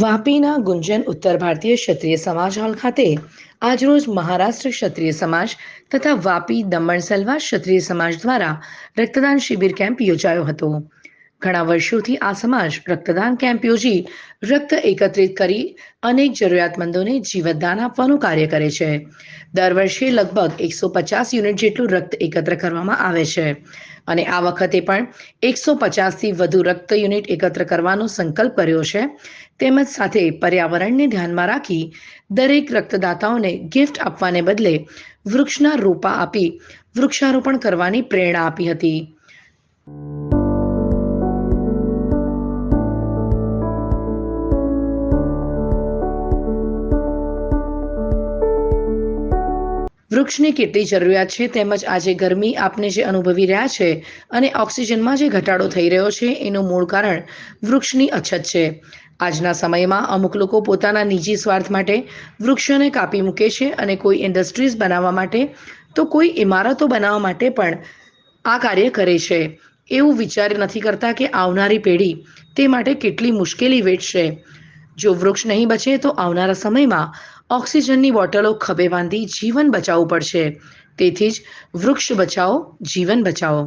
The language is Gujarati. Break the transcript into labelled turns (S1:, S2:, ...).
S1: વાપીના ગુંજન ઉત્તર ભારતીય ક્ષત્રિય સમાજ હોલ ખાતે આજરોજ મહારાષ્ટ્ર ક્ષત્રિય સમાજ તથા વાપી દમણ સલવા ક્ષત્રિય સમાજ દ્વારા રક્તદાન શિબિર કેમ્પ યોજાયો હતો. ઘણા વર્ષોથી આ સમાજ રક્તદાન કેમ્પ યોજી રક્ત એકત્રિત કરી અનેક જરૂરિયાતમંદોને જીવતદાન આપવાનું કાર્ય કરે છે. દર વર્ષે લગભગ એકસો પચાસ યુનિટ જેટલું રક્ત એકત્ર કરવામાં આવે છે. અને આ વખતે પણ એકસો પચાસથી વધુ રક્ત યુનિટ એકત્ર કરવાનો સંકલ્પ કર્યો છે. તેમજ સાથે પર્યાવરણને ધ્યાનમાં રાખી દરેક રક્તદાતાઓને ગિફ્ટ આપવાને બદલે વૃક્ષના રોપા આપી વૃક્ષારોપણ કરવાની પ્રેરણા આપી હતી. વૃક્ષની કેટલી જરૂરિયાત છે તેમજ આજે ગરમી આપને જે અનુભવી રહ્યા છે અને ઓક્સિજનમાં જે ઘટાડો થઈ રહ્યો છે એનું મૂળ કારણ વૃક્ષની અછત છે. આજના સમયમાં અમુક લોકો પોતાના નિજી સ્વાર્થ માટે વૃક્ષોને કાપી મૂકે છે અને કોઈ ઇન્ડસ્ટ્રીઝ બનાવવા માટે તો કોઈ ઇમારતો બનાવવા માટે પણ આ કાર્ય કરે છે. એવું વિચાર નથી કરતા કે આવનારી પેઢી તે માટે કેટલી મુશ્કેલી વેઠશે. જો વૃક્ષ નહીં બચે તો આવનારા સમયમાં ઓક્સિજનની બોટલો ખભે બાંધી જીવન બચાવવું પડશે. તેથી જ વૃક્ષ બચાવો જીવન બચાવો.